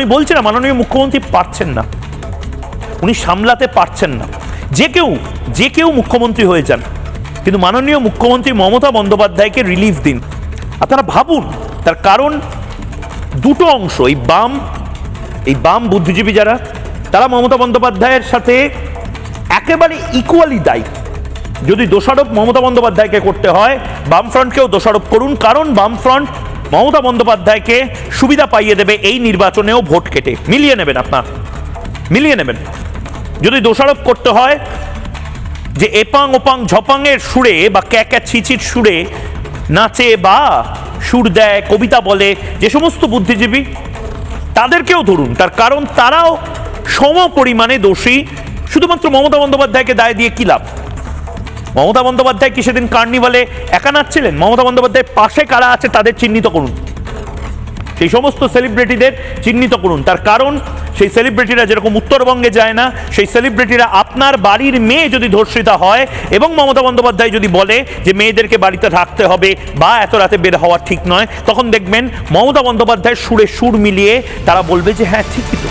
আমি বলছি না, মাননীয় মুখ্যমন্ত্রী পারছেন না। উনি সামলাতে পারছেন না। যে কেউ যে কেউ মুখ্যমন্ত্রী হয়ে যান। কিন্তু মাননীয় মুখ্যমন্ত্রী মমতা বন্দ্যোপাধ্যায়কে রিলিফ দিন। আপনারা ভাবুন, তার কারণ দুটো অংশ, এই বাম এই বাম বুদ্ধিজীবী যারা, তারা মমতা বন্দ্যোপাধ্যায়ের সাথে একেবারে ইকুয়ালি দায়ী। যদি দোষারোপ মমতা বন্দ্যোপাধ্যায়কে করতে হয়, বামফ্রন্টকেও দোষারোপ করুন। কারণ বামফ্রন্ট মমতা বন্দ্যোপাধ্যায়কে সুবিধা পাইয়ে দেবে এই নির্বাচনেও ভোট কেটে। মিলিয়ে নেবেন আপনার। মিলিয়ে নেবেন। যদি দোষারোপ করতে হয় যে এপাং ওপাং ঝপাংয়ের সুরে বা ক্যাক্যা ছিচির সুরে নাচে বা সুর দেয়, কবিতা বলে, যে সমস্ত বুদ্ধিজীবী, তাদেরকেও ধরুন। তার কারণ তারাও সম পরিমাণে দোষী। শুধুমাত্র মমতা বন্দ্যোপাধ্যায়কে দায় দিয়ে কি লাভ? মমতা বন্দ্যোপাধ্যায় কি সেদিন কার্নিভালে একা নাচছিলেন? মমতা বন্দ্যোপাধ্যায়ের পাশে কারা আছে তাদের চিহ্নিত করুন। সেই সমস্ত সেলিব্রিটিদের চিহ্নিত করুন। তার কারণ, সেই সেলিব্রিটিরা যেরকম উত্তরবঙ্গে যায় না, সেই সেলিব্রিটিরা আপনার বাড়ির মেয়ে যদি ধর্ষিতা হয় এবং মমতা বন্দ্যোপাধ্যায় যদি বলে যে মেয়েদেরকে বাড়িতে থাকতে হবে বা এত রাতে বের হওয়া ঠিক নয়, তখন দেখবেন মমতা বন্দ্যোপাধ্যায়ের সুরে সুর মিলিয়ে তারা বলবে যে হ্যাঁ ঠিকই তো।